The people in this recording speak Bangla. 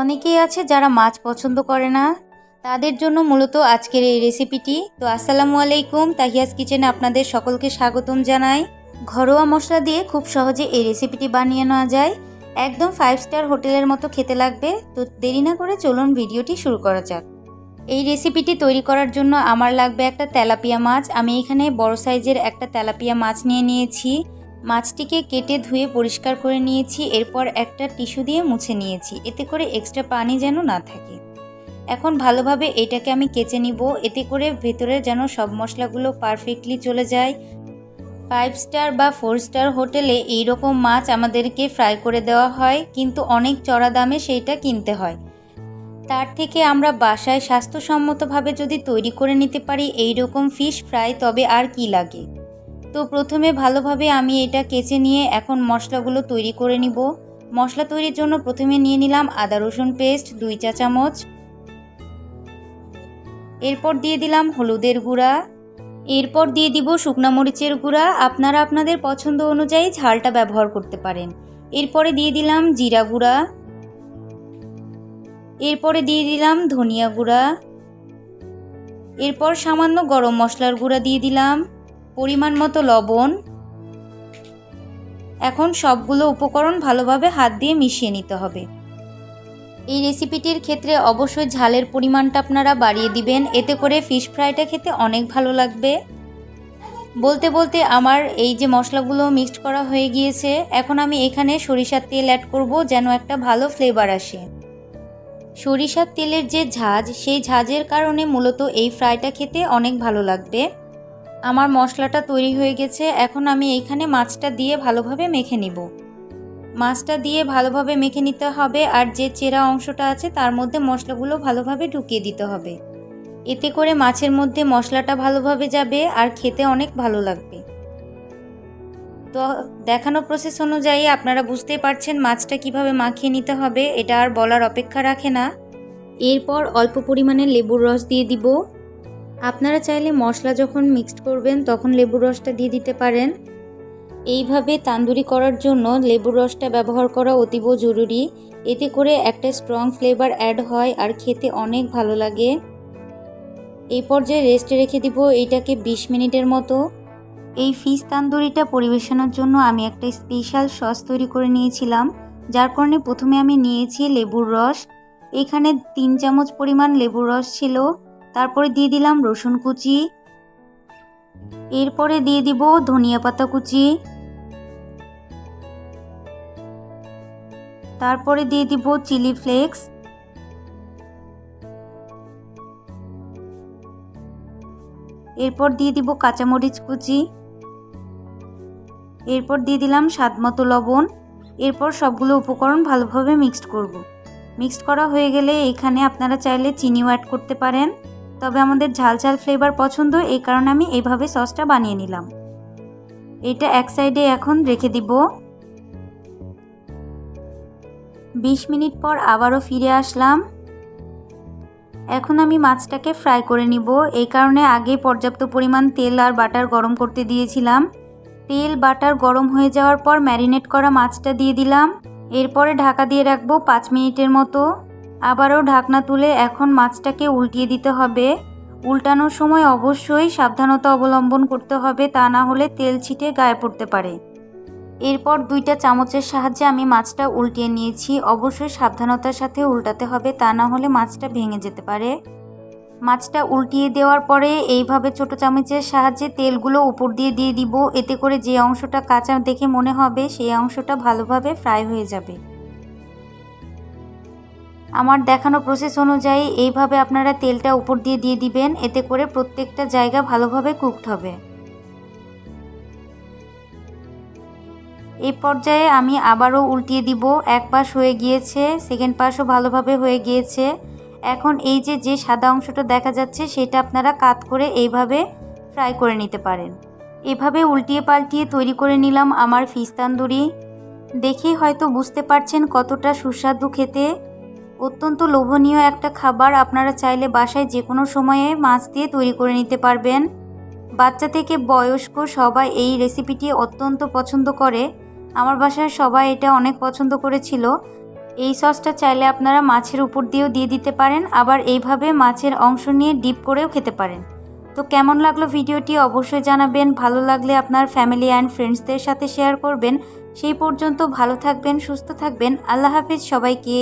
অনেকেই আছে যারা মাছ পছন্দ করে না। তাদের জন্য মূলত আজকের এই রেসিপিটি তো আসসালামু আলাইকুম, তাহিয়াস কিচেনে আপনাদের সকলকে স্বাগতম জানাই। ঘরোয়া মশলা দিয়ে খুব সহজে এই রেসিপিটি বানিয়ে নেওয়া যায়। একদম ফাইভ স্টার হোটেলের মতো খেতে লাগবে। তো দেরি না করে চলুন ভিডিওটি শুরু করা যাক। এই রেসিপিটি তৈরি করার জন্য আমার লাগবে একটা তেলাপিয়া মাছ। আমি এখানে বড় সাইজের একটা তেলাপিয়া মাছ নিয়ে নিয়েছি। মাছটিকে কেটে ধুয়ে পরিষ্কার করে নিয়েছি, এরপর একটা টিস্যু দিয়ে মুছে নিয়েছি। এতে করে এক্সট্রা পানি যেন না থাকে। এখন ভালোভাবে এটাকে আমি কেচে নিব। এতে করে ভেতরে যেন সব মশলাগুলো পারফেক্টলি চলে যায়। ফাইভ স্টার বা ফোর স্টার হোটেলে এই রকম মাছ আমাদেরকে ফ্রাই করে দেওয়া হয়, কিন্তু অনেক চড়া দামে সেইটা কিনতে হয়। তার থেকে আমরা বাসায় স্বাস্থ্যসম্মতভাবে যদি তৈরি করে নিতে পারি এই রকম ফিশ ফ্রাই তবে আর কি লাগে? তো প্রথমে ভালোভাবে আমি এটা কেচে নিয়ে এখন মশলাগুলো তৈরি করে নিব। মশলা তৈরির জন্য প্রথমে নিয়ে নিলাম আদা রসুন পেস্ট, দুই চা চামচ। এরপর দিয়ে দিলাম হলুদের গুঁড়া। এরপর দিয়ে দিব শুকনা মরিচের গুঁড়া। আপনারা আপনাদের পছন্দ অনুযায়ী ঝালটা ব্যবহার করতে পারেন। এরপরে দিয়ে দিলাম জিরা গুঁড়া। এরপরে দিয়ে দিলাম ধনিয়া গুঁড়া। এরপর সামান্য গরম মশলার গুঁড়া দিয়ে দিলাম। পরিমাণ মতো লবণ। এখন সবগুলো উপকরণ ভালোভাবে হাত দিয়ে মিশিয়ে নিতে হবে। এই রেসিপিটির ক্ষেত্রে অবশ্যই ঝালের পরিমাণটা আপনারা বাড়িয়ে দিবেন। এতে করে ফিশ ফ্রাইটা খেতে অনেক ভালো লাগবে। বলতে বলতে আমার এই যে মশলাগুলো মিক্সড করা হয়ে গিয়েছে, এখন আমি এখানে সরিষার তেল অ্যাড করব যেন একটা ভালো ফ্লেভার আসে। সরিষার তেলের যে ঝাঁজ, সেই ঝাঁজের কারণে মূলত এই ফ্রাইটা খেতে অনেক ভালো লাগবে। আমার মশলাটা তৈরি হয়ে গেছে, এখন আমি এইখানে মাছটা দিয়ে ভালোভাবে মেখে নিব। মাছটা দিয়ে ভালোভাবে মেখে নিতে হবে আর যে চেরা অংশটা আছে তার মধ্যে মশলাগুলো ভালোভাবে ঢুকিয়ে দিতে হবে। এতে করে মাছের মধ্যে মশলাটা ভালোভাবে যাবে আর খেতে অনেক ভালো লাগবে। তো দেখানো প্রসেস অনুযায়ী আপনারা বুঝতেই পারছেন মাছটা কীভাবে মাখিয়ে নিতে হবে, এটা আর বলার অপেক্ষা রাখে না। এরপর অল্প পরিমাণে লেবুর রস দিয়ে দিব। আপনারা চাইলে মশলা যখন মিক্সড করবেন, তখন লেবুর রসটা দিয়ে দিতে পারেন। এইভাবে তান্দুরি করার জন্য লেবুর রসটা ব্যবহার করা অতীব জরুরি। এতে করে একটা স্ট্রং ফ্লেভার অ্যাড হয় আর খেতে অনেক ভালো লাগে। এই পর্যায়ে রেস্টে রেখে দিব এইটাকে ২০ মিনিটের মতো। এই ফিশ তান্দুরিটা পরিবেশনের জন্য আমি একটা স্পেশাল সস তৈরি করে নিয়েছিলাম, যার কারণে প্রথমে আমি নিয়েছি লেবুর রস। এখানে তিন চামচ পরিমাণ লেবুর রস ছিল। তারপরে দিয়ে দিলাম রসুন কুচি। এরপরে দিয়ে দিব ধনিয়া পাতা কুচি। তারপরে দিয়ে দিব চিলি ফ্লেক্স। এরপর দিয়ে দিব কাঁচামরিচ কুচি। এরপর দিয়ে দিলাম স্বাদ মতো লবণ। এরপর সবগুলো উপকরণ ভালোভাবে মিক্সড করব। মিক্সড করা হয়ে গেলে এখানে আপনারা চাইলে চিনিও অ্যাড করতে পারেন। তবে আমাদের ঝাল ঝাল ফ্লেভার পছন্দ, এই কারণে আমি এইভাবে সসটা বানিয়ে নিলাম। এটা এক সাইডে এখন রেখে দিব। বিশ মিনিট পর আবারও ফিরে আসলাম। এখন আমি মাছটাকে ফ্রাই করে নিব। এই কারণে আগে পর্যাপ্ত পরিমাণ তেল আর বাটার গরম করতে দিয়েছিলাম। তেল, বাটার গরম হয়ে যাওয়ার পর ম্যারিনেট করা মাছটা দিয়ে দিলাম। এরপরে ঢাকা দিয়ে রাখব পাঁচ মিনিটের মতো। আবারও ঢাকনা তুলে এখন মাছটাকে উল্টিয়ে দিতে হবে। উল্টানোর সময় অবশ্যই সাবধানতা অবলম্বন করতে হবে, তা না হলে তেল ছিটে গায়ে পড়তে পারে। এরপর দুইটা চামচের সাহায্যে আমি মাছটা উল্টিয়ে নিয়েছি। অবশ্যই সাবধানতার সাথে উল্টাতে হবে, তা না হলে মাছটা ভেঙে যেতে পারে। মাছটা উল্টিয়ে দেওয়ার পরে এইভাবে ছোট চামচের সাহায্যে তেলগুলো উপর দিয়ে দিয়ে দিব। এতে করে যে অংশটা কাঁচা দেখে মনে হবে, সেই অংশটা ভালোভাবে ফ্রাই হয়ে যাবে। আমার দেখানো প্রসেস অনুযায়ী এইভাবে আপনারা তেলটা উপর দিয়ে দিয়ে দিবেন, এতে করে প্রত্যেকটা জায়গা ভালোভাবে কুকড হবে। এই পর্যায়ে আমি আবারও উল্টিয়ে দিব, এক পাশ হয়ে গিয়েছে সেকেন্ড পাশও ভালোভাবে হয়ে গিয়েছে। এখন এই যে যে সাদা অংশটা দেখা যাচ্ছে, সেটা আপনারা কাত করে এইভাবে ফ্রাই করে নিতে পারেন। এভাবে উল্টিয়ে পাল্টিয়ে তৈরি করে নিলাম আমার ফিস তান্দুরি দেখেই হয়তো বুঝতে পারছেন কতটা সুস্বাদু খেতে। অত্যন্ত লোভনীয় একটা খাবার আপনারা চাইলে বাসায় যে কোনো সময়ে মাছ দিয়ে তৈরি করে নিতে পারবেন। বাচ্চা থেকে বয়স্ক সবাই এই রেসিপিটি অত্যন্ত পছন্দ করে। আমার বাসায় সবাই এটা অনেক পছন্দ করেছিল। এই সসটা চাইলে আপনারা মাছের উপর দিয়েও দিয়ে দিতে পারেন, আবার এইভাবে মাছের অংশ নিয়ে ডিপ করেও খেতে পারেন। তো কেমন লাগল ভিডিওটি অবশ্যই জানাবেন। ভালো লাগলে আপনার ফ্যামিলি অ্যান্ড ফ্রেন্ডসদের সাথে শেয়ার করবেন। সেই পর্যন্ত ভালো থাকবেন, সুস্থ থাকবেন। আল্লাহ হাফিজ সবাইকে।